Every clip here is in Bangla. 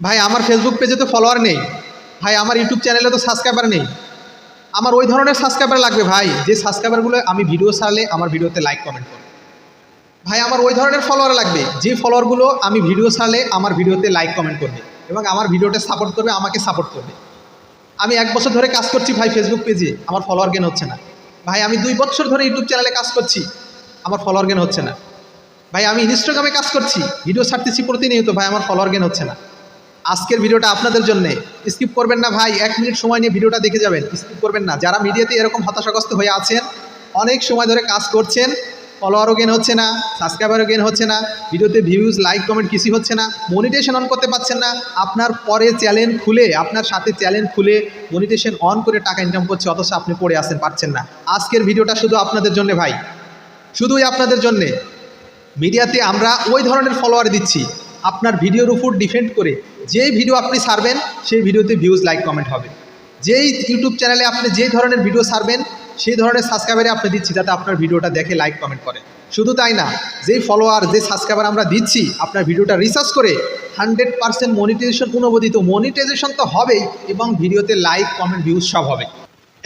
ভাই, আমার ফেসবুক পেজে তো ফলোয়ার নেই। ভাই, আমার ইউটিউব চ্যানেলে তো সাবস্ক্রাইবার নেই। আমার ওই ধরনের সাবস্ক্রাইবার লাগবে ভাই, যে সাবস্ক্রাইবারগুলো আমি ভিডিও ছাড়লে আমার ভিডিওতে লাইক কমেন্ট করবে। ভাই, আমার ওই ধরনের ফলোয়ার লাগবে, যে ফলোয়ারগুলো আমি ভিডিও ছাড়লে আমার ভিডিওতে লাইক কমেন্ট করবে এবং আমার ভিডিওটা সাপোর্ট করবে, আমাকে সাপোর্ট করবে। আমি এক বছর ধরে কাজ করছি ভাই ফেসবুক পেজে আমার ফলোয়ার গেন হচ্ছে না। ভাই, আমি দুই বছর ধরে ইউটিউব চ্যানেলে কাজ করছি, আমার ফলোয়ার গেন হচ্ছে না। ভাই, আমি ইনস্টাগ্রামে কাজ করছি ভিডিও ছাড়তেছি প্রতিনিয়ত, ভাই, আমার ফলোয়ার গেন হচ্ছে না। আজকের ভিডিওটা আপনাদের জন্য। স্কিপ করবেন না ভাই, এক মিনিট সময় নিয়ে ভিডিওটা দেখে যাবেন, স্কিপ করবেন না। যারা মিডিয়াতে এরকম হতাশাগ্রস্ত হয়ে আছেন, অনেক সময় ধরে কাজ করছেন ফলোয়ারও গেন হচ্ছে না সাবস্ক্রাইবারও গেন হচ্ছে না, ভিডিওতে ভিউজ লাইক কমেন্ট কিছুই হচ্ছে না মনিটেশন অন করতে পারছেন না, আপনার পরে চ্যানেল খুলে, আপনার সাথে চ্যানেল খুলে মনিটেশন অন করে টাকা ইনকাম করছে, অথচ আপনি পড়ে আসেন পারছেন না। আজকের ভিডিওটা শুধু আপনাদের জন্য ভাই। শুধুই আপনাদের জন্যে। মিডিয়াতে আমরা ওই ধরনের ফলোয়ার দিচ্ছি। আপনার ভিডিওর উপর ডিপেন্ড করে যেই ভিডিও আপনি সারবেন, সেই ভিডিওতে ভিউজ লাইক কমেন্ট হবে। যেই ইউটিউব চ্যানেলে আপনি যে ধরনের ভিডিও সারবেন, সেই ধরনের সাবস্ক্রাইবারে আপনি দিচ্ছি, যাতে আপনার ভিডিওটা দেখে লাইক কমেন্ট করে। শুধু তাই না, যেই ফলোয়ার যে সাবস্ক্রাইবার আমরা দিচ্ছি, আপনার ভিডিওটা রিসার্চ করে হান্ড্রেড পার্সেন্ট মনিটাইজেশন অনুমোদিত মনিটাইজেশন তো হবেই এবং ভিডিওতে লাইক কমেন্ট ভিউজ সব হবে।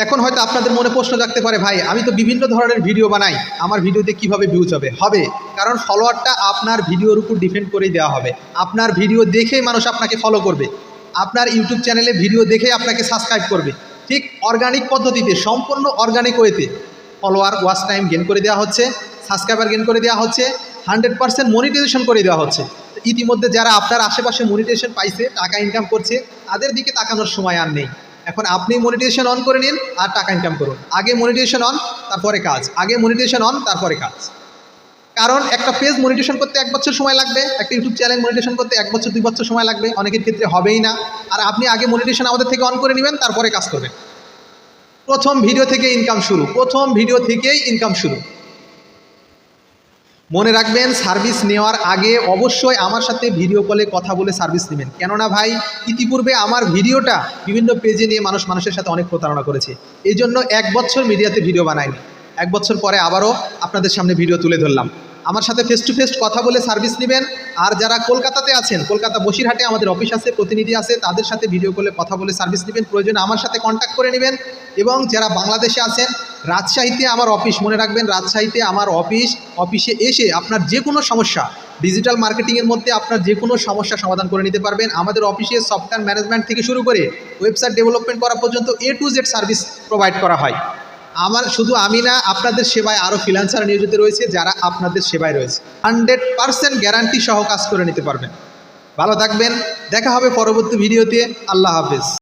এখন হয়তো আপনাদের মনে প্রশ্ন জাগতে পারে, ভাই, আমি তো বিভিন্ন ধরনের ভিডিও বানাই, আমার ভিডিওতে কীভাবে ভিউজ হবে? হবে, কারণ ফলোয়ারটা আপনার ভিডিওর উপর ডিপেন্ড করেই দেওয়া হবে। আপনার ভিডিও দেখেই মানুষ আপনাকে ফলো করবে। আপনার ইউটিউব চ্যানেলে ভিডিও দেখেই আপনাকে সাবস্ক্রাইব করবে। ঠিক অর্গানিক পদ্ধতিতে, সম্পূর্ণ অর্গানিক ওয়েতে ফলোয়ার ওয়াচ টাইম গেন করে দেওয়া হচ্ছে সাবস্ক্রাইবার গেন করে দেওয়া হচ্ছে হান্ড্রেড পার্সেন্ট মনিটাইজেশন করে দেওয়া হচ্ছে। ইতিমধ্যে যারা আপনার আশেপাশে মনিটাইজেশন পাইছে, টাকা ইনকাম করছে, তাদের দিকে তাকানোর সময় আর নেই। এখন আপনি মনিটাইজেশন অন করে নিন আর টাকা ইনকাম করুন। আগে মনিটাইজেশন অন তারপরে কাজ। আগে মনিটাইজেশন অন তারপরে কাজ। কারণ একটা পেজ মনিটেশন করতে এক বছর সময় লাগবে, একটা ইউটিউব চ্যানেল মনিটেশন করতে এক বছর, দুই বছর সময় লাগবে, অনেকের ক্ষেত্রে হবেই না। আর আপনি আগে মনিটেশন আমাদের থেকে অন করে নেবেন, তারপরে কাজ করবেন। প্রথম ভিডিও থেকে ইনকাম শুরু। প্রথম ভিডিও থেকেই ইনকাম শুরু। মনে রাখবেন সার্ভিস নেওয়ার আগে অবশ্যই আমার সাথে ভিডিও কলে কথা বলে সার্ভিস নেবেন। কেননা ভাই, ইতিপূর্বে আমার ভিডিওটা বিভিন্ন পেজে নিয়ে মানুষ মানুষের সাথে অনেক প্রতারণা করেছে। এই জন্য এক বছর মিডিয়াতে ভিডিও বানাইনি। এক বছর পরে আবারও আপনাদের সামনে ভিডিও তুলে ধরলাম। আমার সাথে ফেস টু ফেস কথা বলে সার্ভিস নেবেন। আর যারা কলকাতাতে আছেন, কলকাতা বসিরহাটে আমাদের অফিস আছে, প্রতিনিধি আছে, তাদের সাথে ভিডিও কলে কথা বলে সার্ভিস নেবেন। প্রয়োজনে আমার সাথে কন্ট্যাক্ট করে নেবেন। এবং যারা বাংলাদেশে আছেন রাজশাহীতে আমার অফিস মনে রাখবেন রাজশাহীতে আমার অফিস অফিসে এসে আপনার যে কোনো সমস্যা ডিজিটাল মার্কেটিংয়ের মধ্যে আপনার যে কোনো সমস্যা সমাধান করে নিতে পারবেন। আমাদের অফিসে সফটওয়্যার ম্যানেজমেন্ট থেকে শুরু করে ওয়েবসাইট ডেভেলপমেন্ট করা পর্যন্ত A to Z service provide করা হয়। আমার, শুধু আমি না, আপনাদের সেবায় আরও ফ্রিল্যান্সার নিয়োজিত রয়েছে যারা আপনাদের সেবায় রয়েছে। হান্ড্রেড পারসেন্ট গ্যারান্টি সহ কাজ করে নিতে পারবেন। ভালো থাকবেন, দেখা হবে পরবর্তী ভিডিওতে আল্লাহ হাফেজ।